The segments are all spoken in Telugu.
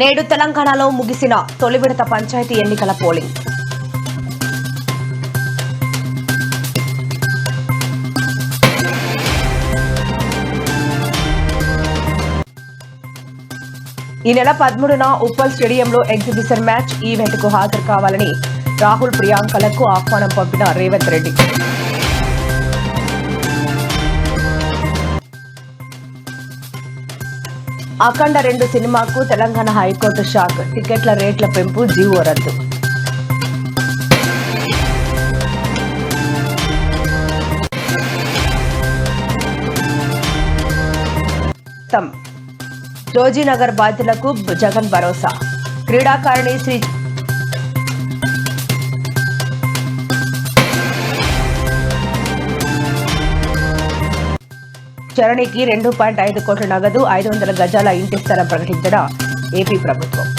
నేడు తెలంగాణలో ముగిసిన తొలి విడత పంచాయతీ ఎన్నికల పోలింగ్. ఈ నెల పదమూడున ఉప్పల్ స్టేడియంలో ఎగ్జిబిషన్ మ్యాచ్ ఈవెంట్కు హాజరు కావాలని రాహుల్ ప్రియాంకలకు ఆహ్వానం పంపిన రేవంత్ రెడ్డి. అఖండ రెండు సినిమాకు తెలంగాణ హైకోర్టు షాక్. టికెట్ల రేట్ల పెంపు జీవో రద్దు. జోజీనగర్ బాధితులకు జగన్ భరోసా. క్రీడాకారిణి శ్రీ చరణికి రెండు పాయింట్ ఐదు కోట్ల నగదు ఐదు వందల గజాల ఇంటి స్థలం ప్రకటించిన ఏపీ ప్రభుత్వం.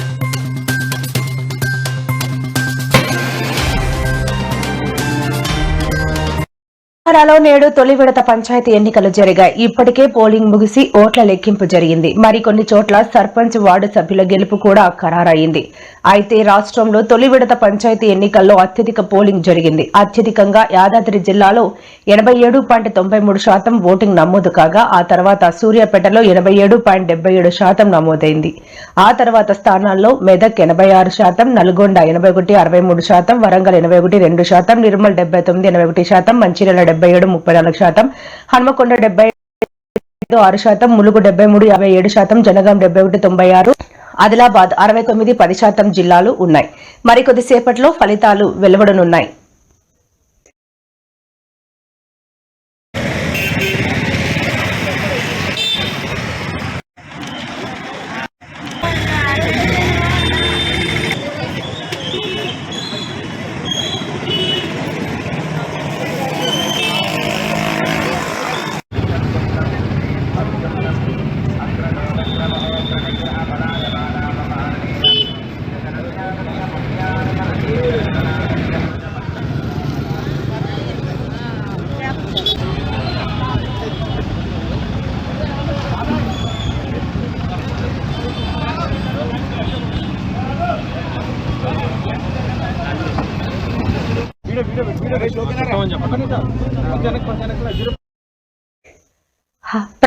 తెలంగాణలో నేడు తొలి విడత పంచాయతీ ఎన్నికలు జరిగాయి. ఇప్పటికే పోలింగ్ ముగిసి ఓట్ల లెక్కింపు జరిగింది. మరికొన్ని చోట్ల సర్పంచ్ వార్డు సభ్యుల గెలుపు కూడా ఖరారయింది అయితే రాష్ట్రంలో తొలి విడత పంచాయతీ ఎన్నికల్లో అత్యధిక పోలింగ్ జరిగింది. అత్యధికంగా యాదాద్రి జిల్లాలో ఎనభై ఏడు పాయింట్ తొంభై మూడు శాతం ఓటింగ్ నమోదు కాగా ఆ తర్వాత సూర్యాపేటలో ఎనభై ఏడు పాయింట్ డెబ్బై ఏడు శాతం నమోదైంది. ఆ తర్వాత స్థానాల్లో మెదక్ ఎనభై ఆరు శాతం నల్గొండ ఎనభై ఒకటి అరవై మూడు శాతం వరంగల్ ఎనభై ఒకటి రెండు శాతం నిర్మల్ డెబ్బై తొమ్మిది ఎనభై ఒకటి శాతం మంచిర్యాల డెబ్బై ఏడు ముప్పై నాలుగు శాతం. హన్మకొండ డెబ్బై ఐదు ఆరు శాతం. ములుగు డెబ్బై మూడు యాభై ఏడు శాతం. జనగాం డెబ్బై ఒకటి తొంభై ఆరు. ఆదిలాబాద్ అరవై తొమ్మిది పది శాతం జిల్లాలు ఉన్నాయి. మరికొద్దిసేపట్లో ఫలితాలు వెలువడనున్నాయి.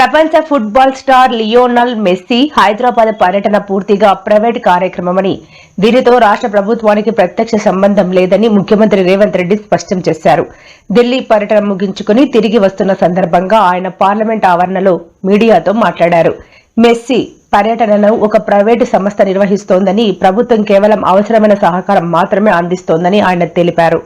ప్రపంచ football star Lionel Messi Hyderabad పర్యటన పూర్తిగా ప్రైవేట్ కార్యక్రమమని. దీనితో రాష్ట్ర ప్రభుత్వానికి ప్రత్యక్ష సంబంధం లేదని ముఖ్యమంత్రి రేవంత్ రెడ్డి స్పష్టం చేశారు. ఢిల్లీ పర్యటన ముగించుకుని తిరిగి వస్తున్న సందర్భంగా ఆయన పార్లమెంట్ ఆవరణలో మీడియాతో మాట్లాడారు. మెస్సీ పర్యటనలో ఒక ప్రైవేటు సంస్థ నిర్వహిస్తోందని ప్రభుత్వం కేవలం అవసరమైన సహకారం మాత్రమే అందిస్తోందని ఆయన తెలిపారు.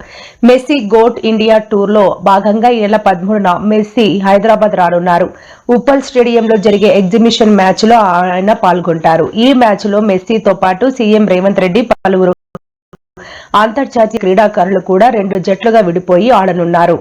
మెస్సీ గోట్ ఇండియా టూర్లో భాగంగా ఈ నెల పదమూడున మెస్సీ హైదరాబాద్ రానున్నారు. ఉప్పల్ స్టేడియంలో జరిగే ఎగ్జిబిషన్ మ్యాచ్లో ఆయన పాల్గొంటారు. ఈ మ్యాచ్లో మెస్సీతో పాటు సీఎం రేవంత్ రెడ్డి పలువురు అంతర్జాతీయ క్రీడాకారులు కూడా రెండు జట్లుగా విడిపోయి ఆడనున్నారు.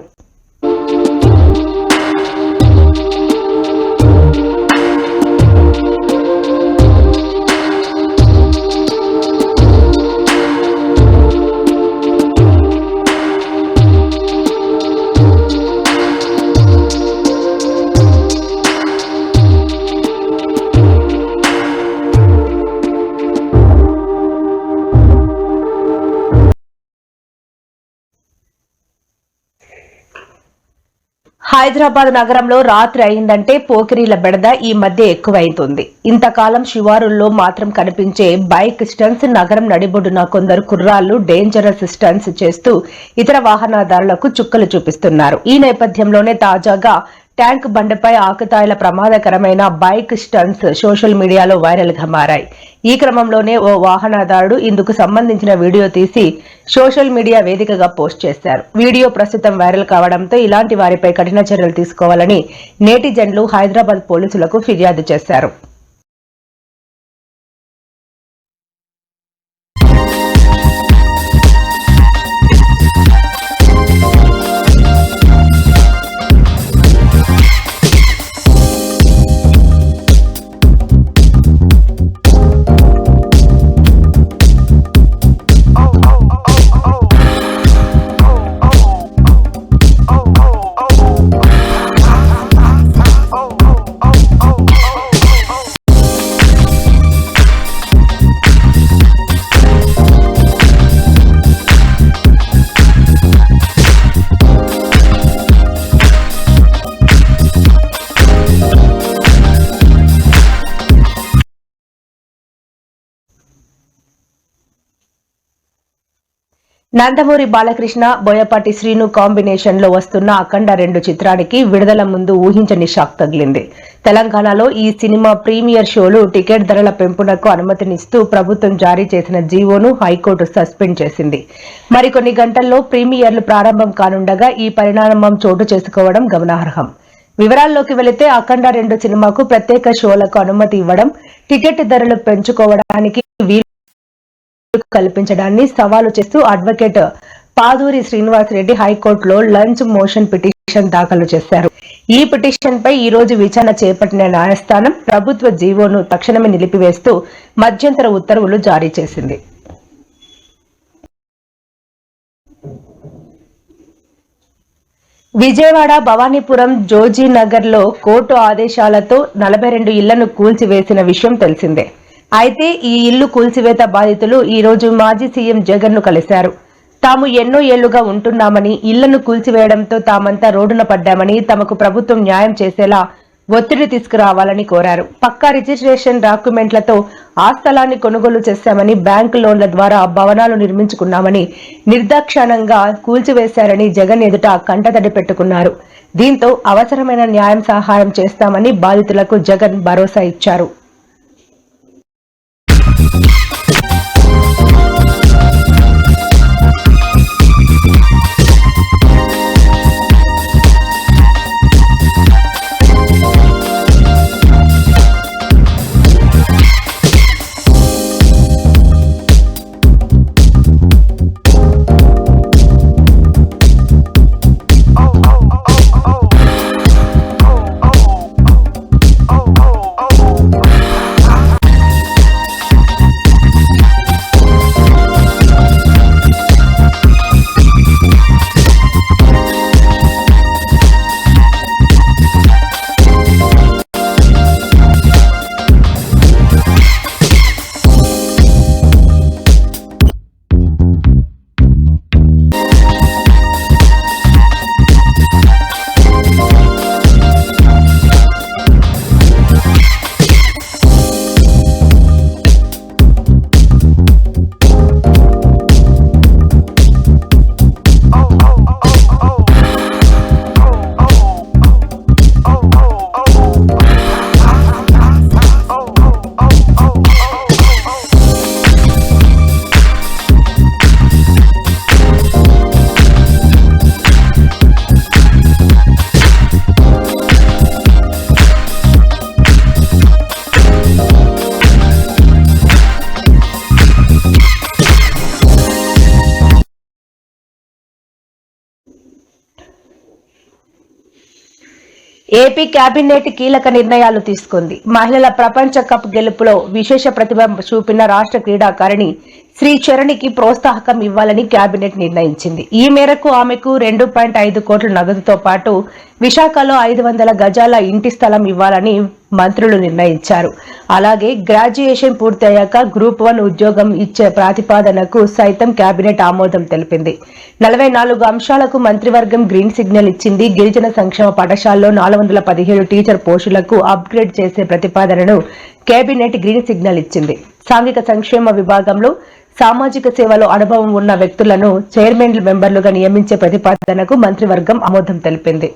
హైదరాబాద్ నగరంలో రాత్రి అయిందంటే పోకిరీల బెడద ఈ మధ్య ఎక్కువైతుంది ఇంతకాలం శివారుల్లో మాత్రం కనిపించే బైక్ స్టన్స్ నగరం నడిబొడ్డున కొందరు కుర్రాళ్ళు డేంజరస్ స్టన్స్ చేస్తూ ఇతర వాహనదారులకు చుక్కలు చూపిస్తున్నారు. ఈ నేపథ్యంలోనే తాజాగా ట్యాంక్ బండపై ఆకుతాయిల ప్రమాదకరమైన బైక్ స్టన్స్ సోషల్ మీడియాలో వైరల్గా మారాయి. ఈ క్రమంలోనే ఓ వాహనదారుడు ఇందుకు సంబంధించిన వీడియో తీసి సోషల్ మీడియా వేదికగా పోస్ట్ చేశారు. వీడియో ప్రస్తుతం వైరల్ కావడంతో ఇలాంటి వారిపై కఠిన చర్యలు తీసుకోవాలని నేటిజన్లు హైదరాబాద్ పోలీసులకు ఫిర్యాదు చేశారు. నందమూరి బాలకృష్ణ బోయపాటి శ్రీను కాంబినేషన్లో వస్తున్న అఖండ రెండు చిత్రానికి విడుదల ముందు ఊహించని షాక్ తగిలింది. తెలంగాణలో ఈ సినిమా ప్రీమియర్ షోలు టికెట్ ధరల పెంపునకు అనుమతినిస్తూ ప్రభుత్వం జారీ చేసిన జీవోను హైకోర్టు సస్పెండ్ చేసింది. మరికొన్ని గంటల్లో ప్రీమియర్లు ప్రారంభం కానుండగా ఈ పరిణామం చోటు చేసుకోవడం గమనార్హం. వివరాల్లోకి వెళితే అఖండ రెండు సినిమాకు ప్రత్యేక షోలకు అనుమతి ఇవ్వడం టికెట్ ధరలు పెంచుకోవడానికి వీలు కల్పించడాన్ని సవాలు చేస్తూ అడ్వకేట్ పాదూరి శ్రీనివాస్ రెడ్డి హైకోర్టులో లంచ్ మోషన్ పిటిషన్ దాఖలు చేశారు. ఈ పిటిషన్ పై ఈ రోజు విచారణ చేపట్టిన న్యాయస్థానం ప్రభుత్వ జీవోను తక్షణమే నిలిపివేస్తూ మధ్యంతర ఉత్తర్వులు జారీ చేసింది. విజయవాడ భవానీపురం జోజీనగర్లో కోర్టు ఆదేశాలతో నలభై రెండు ఇళ్ళను కూల్చివేసిన విషయం తెలిసిందే. అయితే ఈ ఇల్లు కూల్చివేత బాధితులు ఈరోజు మాజీ సీఎం జగన్ను కలిశారు. తాము ఎన్నో ఏళ్ళుగా ఉంటున్నామని ఇళ్ళను కూల్చివేయడంతో తామంతా రోడ్డున పడ్డామని తమకు ప్రభుత్వం న్యాయం చేసేలా ఒత్తిడి తీసుకురావాలని కోరారు. పక్కా రిజిస్ట్రేషన్ డాక్యుమెంట్లతో ఆ స్థలాన్ని కొనుగోలు చేశామని బ్యాంకు లోన్ల ద్వారా భవనాలు నిర్మించుకున్నామని నిర్దాక్షణంగా కూల్చివేశారని జగన్ ఎదుట కంటతడి పెట్టుకున్నారు. దీంతో అవసరమైన న్యాయం సహాయం చేస్తామని బాధితులకు జగన్ భరోసా ఇచ్చారు. Thank you. ఏపీ కేబినెట్ కీలక నిర్ణయాలు తీసుకుంది. మహిళల ప్రపంచ కప్ గెలుపులో విశేష ప్రతిభ చూపిన రాష్ట్ర క్రీడాకారిణి శ్రీ చరణికి ప్రోత్సాహకం ఇవ్వాలని కేబినెట్ నిర్ణయించింది. ఈ మేరకు ఆమెకు రెండు పాయింట్ ఐదు కోట్ల నగదుతో పాటు విశాఖలో ఐదు వందల గజాల ఇంటి స్థలం ఇవ్వాలని మంత్రులు నిర్ణయించారు. అలాగే గ్రాడ్యుయేషన్ పూర్తయ్యాక గ్రూప్ వన్ ఉద్యోగం ఇచ్చే ప్రాతిపాదనకు సైతం కేబినెట్ ఆమోదం తెలిపింది. నలభై నాలుగు అంశాలకు మంత్రివర్గం గ్రీన్ సిగ్నల్ ఇచ్చింది. గిరిజన సంక్షేమ పాఠశాలలో నాలుగు వందల పదిహేడు టీచర్ పోస్టులకు అప్గ్రేడ్ చేసే ప్రతిపాదనను కేబినెట్ గ్రీన్ సిగ్నల్ ఇచ్చింది. సాంఘిక సంక్షేమ విభాగంలో సామాజిక సేవలో అనుభవం ఉన్న వ్యక్తులను చైర్మన్ మెంబర్లుగా నియమించే ప్రతిపాదనకు మంత్రివర్గం ఆమోదం తెలిపింది.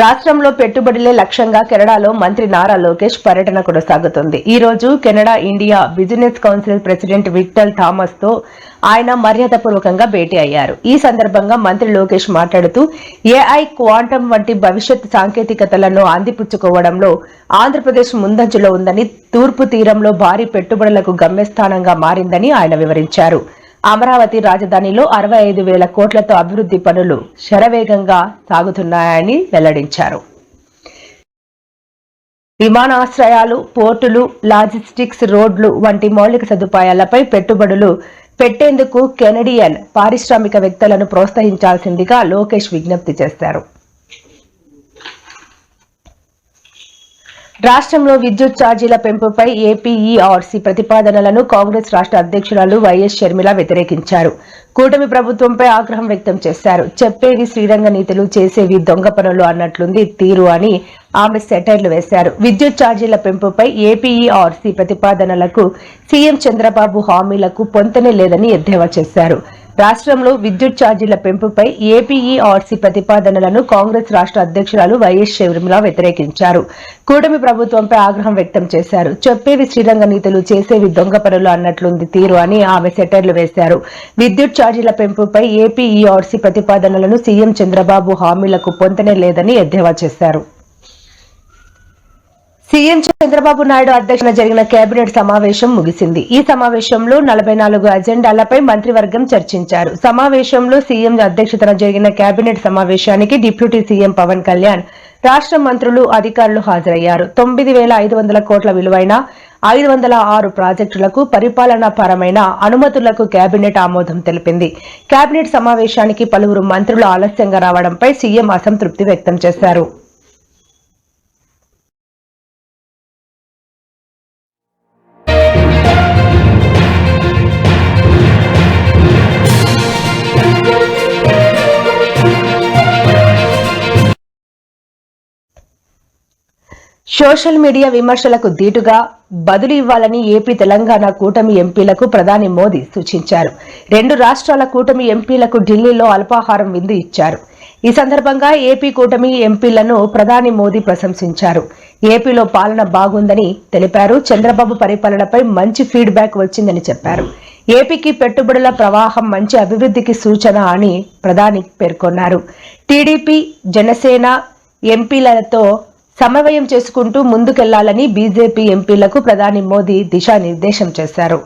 రాష్ట్రంలో పెట్టుబడులే లక్ష్యంగా కెనడాలో మంత్రి నారా లోకేష్ పర్యటన కొనసాగుతుంది. ఈ రోజు Canada India business council president Victor థామస్తో ఆయన మర్యాదపూర్వకంగా భేటీ అయ్యారు. ఈ సందర్భంగా మంత్రి లోకేష్ మాట్లాడుతూ ఏఐ క్వాంటం వంటి భవిష్యత్ సాంకేతికతలను అందిపుచ్చుకోవడంలో ఆంధ్రప్రదేశ్ ముందంజలో ఉందని తూర్పు తీరంలో భారీ పెట్టుబడులకు గమ్యస్థానంగా మారిందని ఆయన వివరించారు. అమరావతి రాజధానిలో అరవై ఐదు వేల కోట్లతో అభివృద్ధి పనులు శరవేగంగా సాగుతున్నాయని వెల్లడించారు. విమానాశ్రయాలు పోర్టులు లాజిస్టిక్స్ రోడ్లు వంటి మౌలిక సదుపాయాలపై పెట్టుబడులు పెట్టేందుకు కెనడియన్ పారిశ్రామికవేత్తలను ప్రోత్సహించాల్సిందిగా లోకేష్ విజ్ఞప్తి చేశారు. రాష్ట్రంలో విద్యుత్ ఛార్జీల పెంపుపై ఏపీఈఆర్సీ ప్రతిపాదనలను కాంగ్రెస్ రాష్ట్ర అధ్యక్షురాలు వైఎస్ షర్మిల వ్యతిరేకించారు. కూటమి ప్రభుత్వంపై ఆగ్రహం వ్యక్తం చేశారు. చెప్పేవి శ్రీరంగ నీతులు చేసేవి దొంగ పనులు అన్నట్లుంది తీరు అని ఆమె సెటైర్లు వేశారు. విద్యుత్ ఛార్జీల పెంపుపై ఏపీఈఆర్సీ ప్రతిపాదనలకు సీఎం చంద్రబాబు హామీలకు పొంతనే లేదని ఎద్దేవా చేశారు. రాష్ట్రంలో విద్యుత్ ఛార్జీల పెంపుపై ఏపీఈఆర్సీ ప్రతిపాదనలను కాంగ్రెస్ రాష్ట్ర అధ్యక్షురాలు వైఎస్ షర్మిల వ్యతిరేకించారు. కూటమి ప్రభుత్వంపై ఆగ్రహం వ్యక్తం చేశారు. చెప్పేవి శ్రీరంగ నీతులు చేసేవి దొంగ పనులు అన్నట్లుంది తీరు అని ఆమె సెటర్లు వేశారు. విద్యుత్ ఛార్జీల పెంపుపై ఏపీఈఆర్సీ ప్రతిపాదనలను సీఎం చంద్రబాబు హామీలకు పొంతనే లేదని ఎద్దేవా చేశారు. సీఎం చంద్రబాబు నాయుడు అధ్యక్షతన జరిగిన కేబినెట్ సమావేశం ముగిసింది. ఈ సమావేశంలో నలభై నాలుగు అజెండాలపై మంత్రివర్గం చర్చించారు. సమావేశంలో సీఎం అధ్యక్షతన జరిగిన కేబినెట్ సమావేశానికి డిప్యూటీ సీఎం పవన్ కళ్యాణ్ రాష్ట్ర మంత్రులు అధికారులు హాజరయ్యారు. తొమ్మిది వేల ఐదు వందల కోట్ల విలువైన ఐదు వందల ఆరు ప్రాజెక్టులకు పరిపాలనా పరమైన అనుమతులకు కేబినెట్ ఆమోదం తెలిపింది. కేబినెట్ సమావేశానికి పలువురు మంత్రులు ఆలస్యంగా రావడంపై సీఎం అసంతృప్తి వ్యక్తం చేశారు. సోషల్ మీడియా విమర్శలకు దీటుగా బదులు ఇవ్వాలని ఏపీ తెలంగాణ కూటమి ఎంపీలకు ప్రధాని మోదీ సూచించారు. రెండు రాష్ట్రాల కూటమి ఎంపీలకు ఢిల్లీలో అల్పాహారం విందు ఇచ్చారు. ఈ సందర్భంగా ఏపీ కూటమి ఎంపీలను ప్రధాని మోదీ ప్రశంసించారు. ఏపీలో పాలన బాగుందని తెలిపారు. చంద్రబాబు పరిపాలనపై మంచి ఫీడ్బ్యాక్ వచ్చిందని చెప్పారు. ఏపీకి పెట్టుబడుల ప్రవాహం మంచి అభివృద్ధికి సూచన అని ప్రధాని పేర్కొన్నారు. టీడీపీ జనసేన ఎంపీలతో సమన్వయం చేసుకుంటూ ముందుకెళ్ళాలని బీజేపీ ఎంపీలకు ప్రధాని మోదీ దిశానిర్దేశం చేశారు.